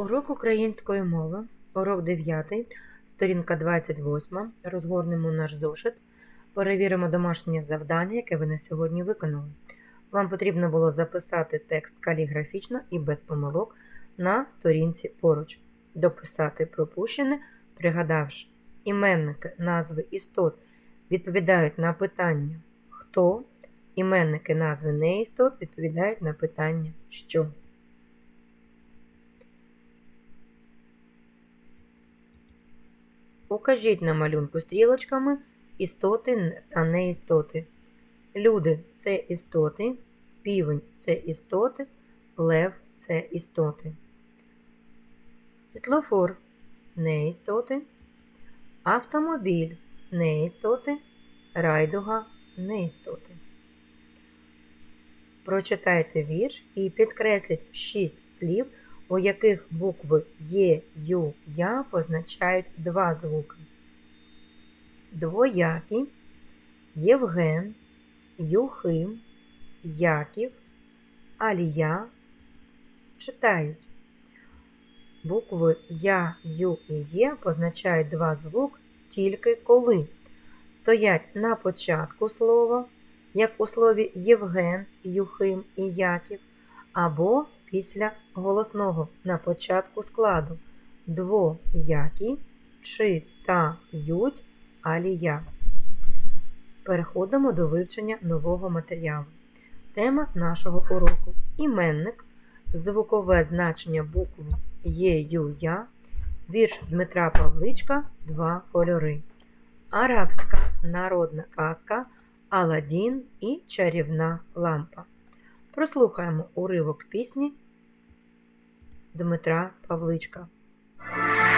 Урок української мови, урок 9, сторінка 28. Розгорнемо наш зошит. Перевіримо домашнє завдання, яке ви на сьогодні виконали. Вам потрібно було записати текст каліграфічно і без помилок на сторінці поруч. Дописати пропущене, пригадавши, іменники, назви істот відповідають на питання хто, іменники назви неістот відповідають на питання що. Укажіть на малюнку стрілочками істоти та неістоти. Люди це істоти, півень це істоти, лев це істоти. Світлофор неістоти, автомобіль неістоти, райдуга неістоти. Прочитайте вірш і підкресліть шість слів, у яких букви Є, Ю, Я позначають два звуки. Двоякі, Євген, Юхим, Яків, Алія читають. Букви Я, Ю і Є позначають два звук тільки коли стоять на початку слова, як у слові Євген, Юхим і Яків, або після голосного на початку складу двоякі, чи та ють, алія. Переходимо до вивчення нового матеріалу. Тема нашого уроку іменник, звукове значення букв Є, Ю, вірш Дмитра Павличка Два кольори. Арабська народна казка Аладдін і чарівна лампа. Прослухаємо уривок пісні Дмитра Павличка.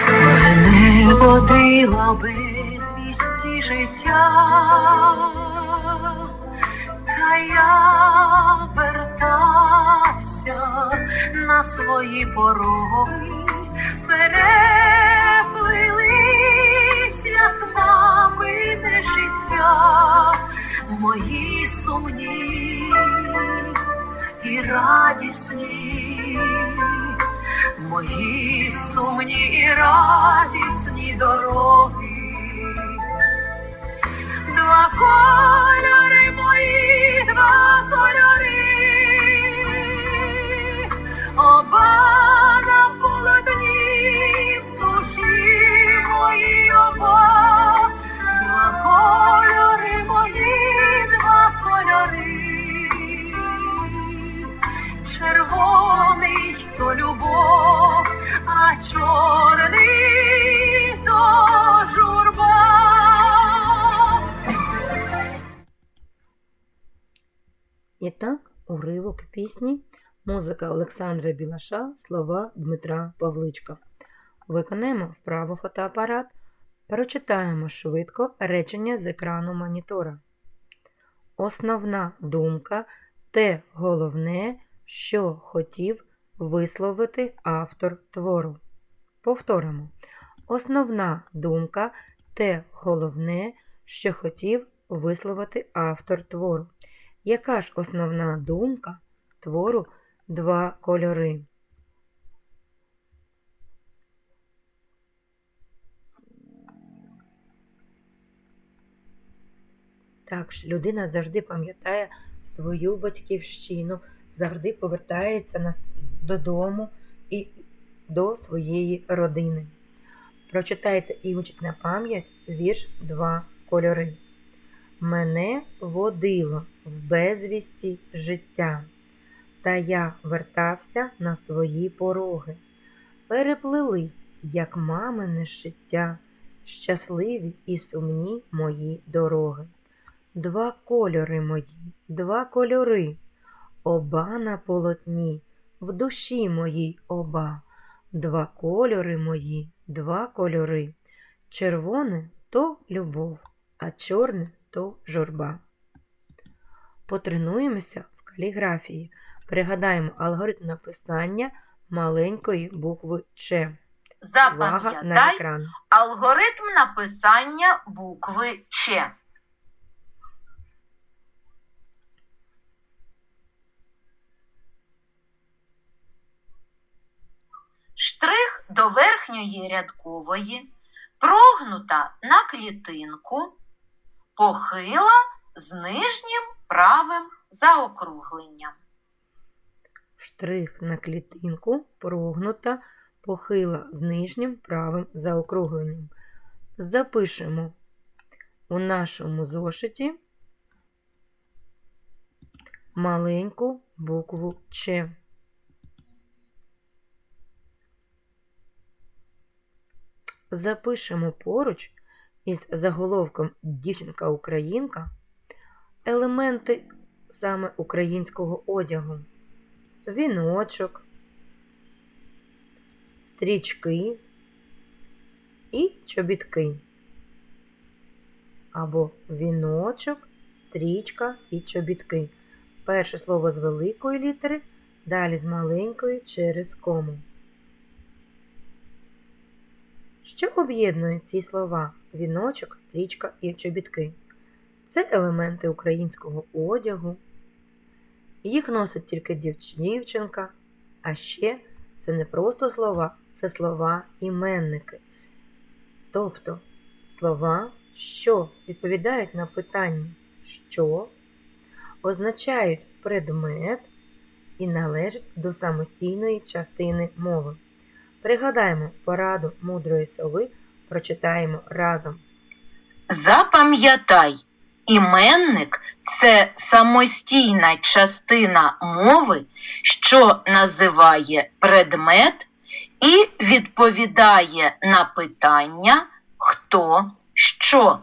Мене водила безвісті життя, та я вертався на свої пороги, переплились, як мамине життя, мої сумні і радісні мої сумні і радісні дороги. Два І так, уривок пісні, музика Олександра Білаша, слова Дмитра Павличка. Виконаємо вправо фотоапарат, прочитаємо швидко речення з екрану монітора. Основна думка те головне, що хотів висловити автор твору. Повторимо. Основна думка те головне, що хотів висловити автор твору. Яка ж основна думка твору два кольори? Так, людина завжди пам'ятає свою батьківщину, завжди повертається додому і до своєї родини. Прочитайте і учіть на пам'ять вірш Два кольори. Мене водило в безвісті життя, та я вертався на свої пороги. Переплились, як мамине шиття, щасливі і сумні мої дороги. Два кольори мої, два кольори, оба на полотні, в душі моїй оба, два кольори мої, два кольори. Червоне то любов, а чорне то журба. Потренуємося в каліграфії. Пригадаємо алгоритм написання маленької букви Ч. Увага на Запам'ятай екран. алгоритм написання букви Ч. Штрих до верхньої рядкової, прогнута на клітинку, похила з нижнім правим заокругленням. Штрих на клітинку прогнута, похила з нижнім правим заокругленням. Запишемо у нашому зошиті маленьку букву Ч. Запишемо поруч із заголовком Дівчинка-українка елементи саме українського одягу віночок, стрічки і чобітки. Або віночок, стрічка і чобітки. Перше слово з великої літери, далі з маленької через кому. Що об'єднує ці слова віночок, стрічка і чобітки? Це елементи українського одягу, їх носить тільки дівч- дівчинка, а ще це не просто слова, це слова іменники. Тобто слова, що відповідають на питання що, означають предмет і належать до самостійної частини мови. Пригадаємо пораду мудрої сови, прочитаємо разом. Запам'ятай, іменник це самостійна частина мови, що називає предмет і відповідає на питання хто, що.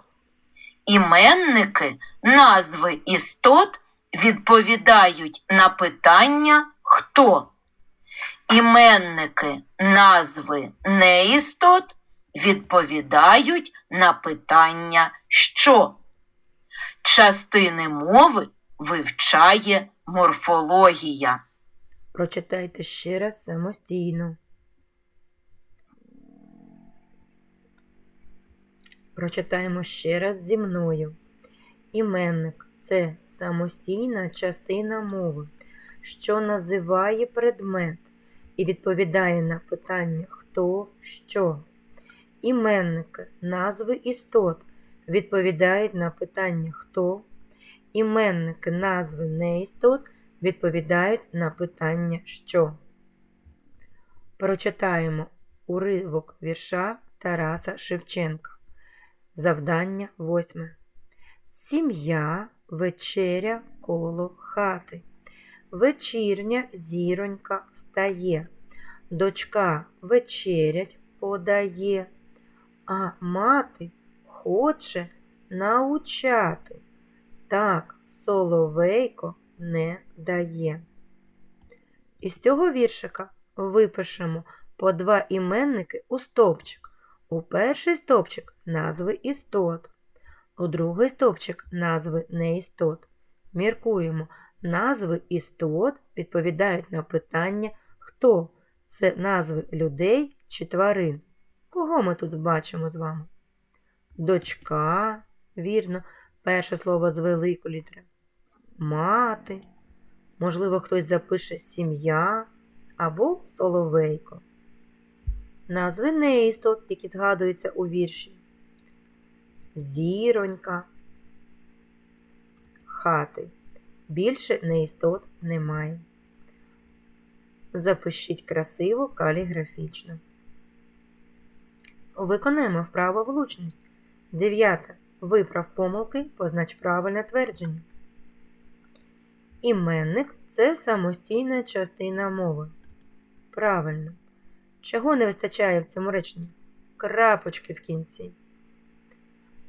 Іменники, назви істот відповідають на питання хто. Іменники, назви неістот відповідають на питання що. Частини мови вивчає морфологія. Прочитайте ще раз самостійно. Прочитаємо ще раз зі мною. Іменник це самостійна частина мови, що називає предмет і відповідає на питання хто, що. Іменники, назви істот відповідають на питання хто. Іменники, назви неістот відповідають на питання що. Прочитаємо уривок вірша Тараса Шевченка. Завдання восьме. Сім'я, вечеря коло хати. Вечірня зіронька встає. Дочка вечерять подає, а мати хоче научати. Так соловейко не дає. Із цього віршика випишемо по два іменники у стовпчик. У перший стовпчик назви істот, у другий стовпчик назви неістот. Міркуємо, назви істот відповідають на питання хто. Це назви людей чи тварин. Кого ми тут бачимо з вами? Дочка, вірно, перше слово з великої літери. Мати. Можливо, хтось запише сім'я або соловейко. Назви неістот, які згадуються у вірші. Зіронька, хати. Більше неістот немає. Запишіть красиво каліграфічно. Виконуємо вправо влучність. Дев'яте. Виправ помилки, познач правильне твердження. Іменник це самостійна частина мови. Правильно. Чого не вистачає в цьому реченні? Крапочки в кінці.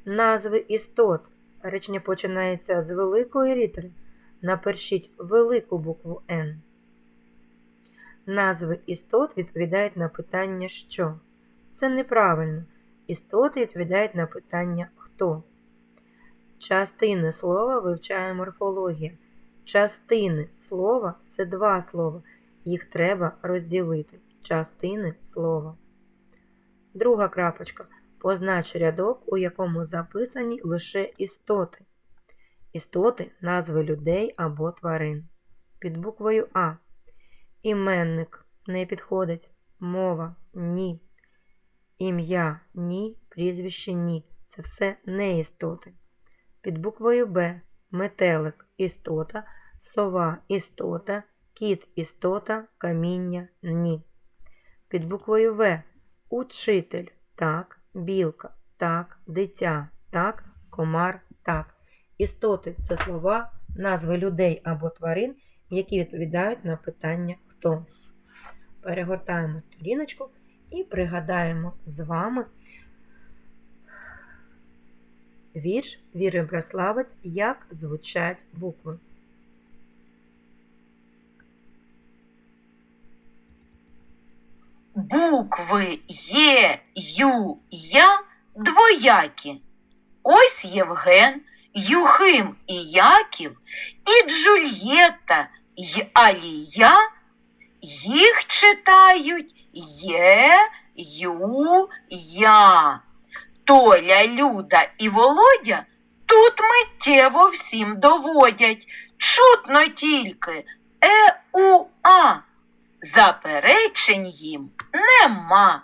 Назви істот. Речення починається з великої літери. Напишіть велику букву Н. Назви істот відповідають на питання що. Це неправильно. Істоти відповідають на питання хто. Частини слова вивчає морфологія. Частини слова це два слова. Їх треба розділити. Частини слова. Друга крапочка. Познач рядок, у якому записані лише істоти. Істоти назви людей або тварин. Під буквою А. Іменник не підходить. мова ні. Ім'я ні, прізвище ні. Це все неістоти. Під буквою Б метелик істота, сова істота, кіт істота, каміння ні. Під буквою В учитель так, білка так, дитя так, комар так. Істоти це слова, назви людей або тварин, які відповідають на питання хто. Перегортаємо сторіночку і пригадаємо з вами вірш Віри Браславець, як звучать букви. Букви Є, Ю, Я двоякі. Ось Євген, Юхим і Яків, і Джульєта, й Алія. Їх читають Є, Ю, Я. Толя, Люда і Володя тут миттєво всім доводять. Чутно тільки е, у, а. Заперечень їм нема.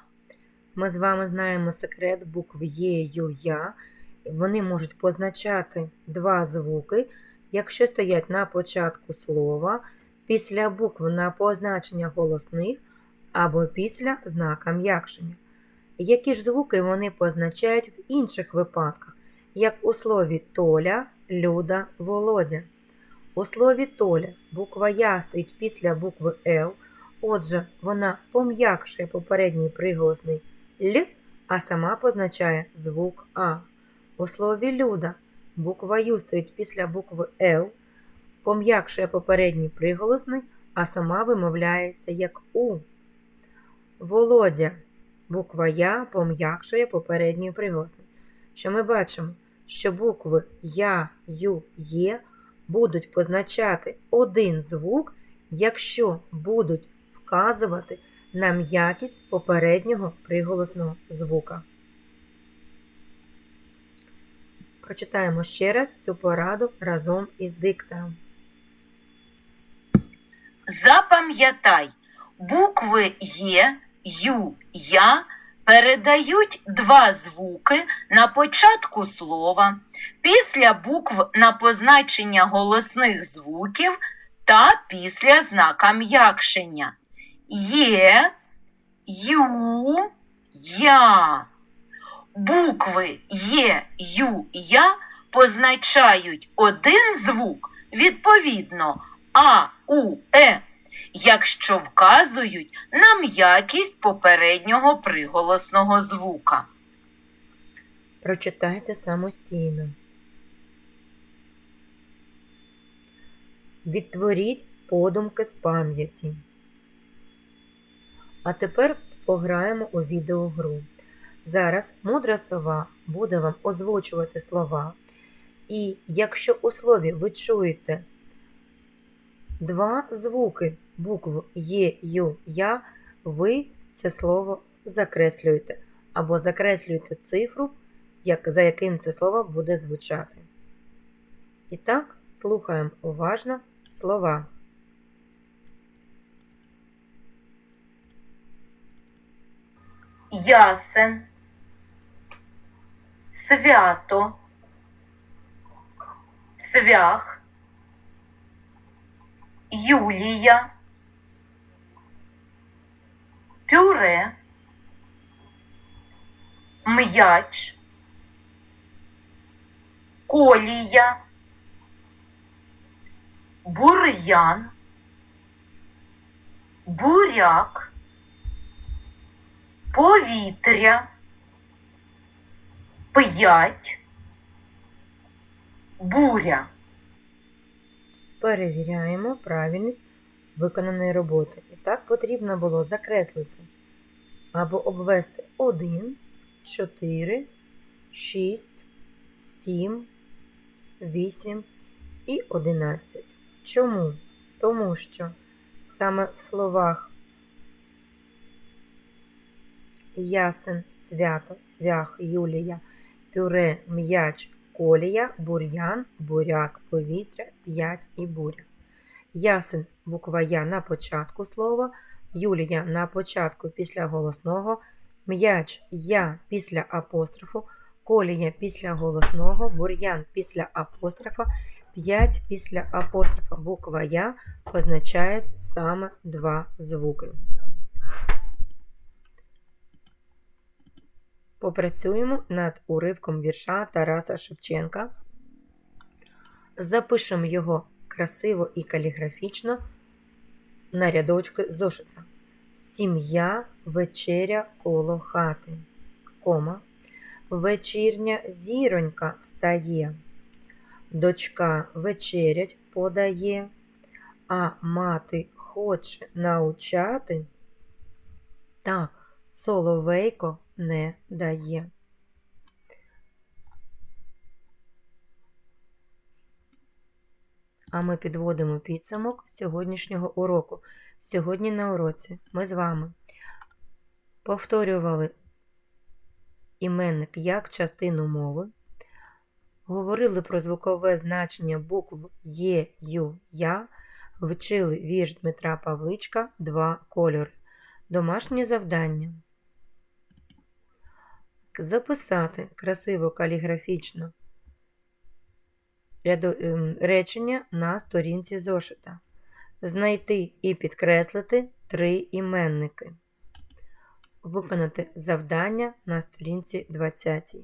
Ми з вами знаємо секрет букв Є, Ю, Я. Вони можуть позначати два звуки, якщо стоять на початку слова, після букв на позначення голосних або після знака м'якшення. Які ж звуки вони позначають в інших випадках, як у слові Толя, Люда, Володя. У слові Толя буква Я стоїть після букви Л, отже, вона пом'якшує попередній приголосний Л, а сама позначає звук А. У слові Люда буква Ю стоїть після букви Л, пом'якшує попередній приголосний, а сама вимовляється як У. Володя буква Я пом'якшує попередній приголосний. Що ми бачимо, що букви Я, Ю, Є будуть позначати один звук, якщо будуть вказувати на м'якість попереднього приголосного звука. Прочитаємо ще раз цю пораду разом із диктором. Запам'ятай, букви Є, Ю, Я передають два звуки на початку слова, після букв на позначення голосних звуків та після знака м'якшення. Є, Ю, Я. Букви Є, Ю, Я позначають один звук відповідно А, У, Е, якщо вказують на м'якість попереднього приголосного звука. Прочитайте самостійно. Відтворіть подумки з пам'яті. А тепер пограємо у відеогру. Зараз мудра сова буде вам озвучувати слова. І якщо у слові ви чуєте два звуки. Букв Є, Ю, Я, ви це слово закреслюєте або закреслюєте цифру, як, за яким це слово буде звучати. І так, слухаємо уважно слова. Ясен, свято, цвях, Юлія, пюре, м'яч, колія, бур'ян, буряк, повітря, п'ять, буря. Перевіряємо правильність виконаної роботи. І так потрібно було закреслити або обвести 1, 4, 6, 7, 8 і 11. Чому? Тому що саме в словах ясен, свято, цвях, Юлія, пюре, м'яч, колія, бур'ян, буряк, повітря, п'ять і буря. Ясен буква Я на початку слова, Юлія на початку після голосного, м'яч я після апострофу, колія після голосного, бур'ян після апострофа, п'ять після апострофа. Буква Я означає саме два звуки. Попрацюємо над уривком вірша Тараса Шевченка. Запишемо його красиво і каліграфічно на рядочки зошита. Сім'я, вечеря коло хати. Кома. Вечірня зіронька встає. Дочка вечерять подає, а мати хоче научати, та соловейко не дає. А ми підводимо підсумок сьогоднішнього уроку. Сьогодні на уроці ми з вами повторювали іменник як частину мови, говорили про звукове значення букв Є, Ю, Я, вчили вірш Дмитра Павличка Два кольори. Домашнє завдання. Записати красиво каліграфічно ем, речення на сторінці зошита. Знайти і підкреслити три іменники. Виконати завдання на сторінці 20.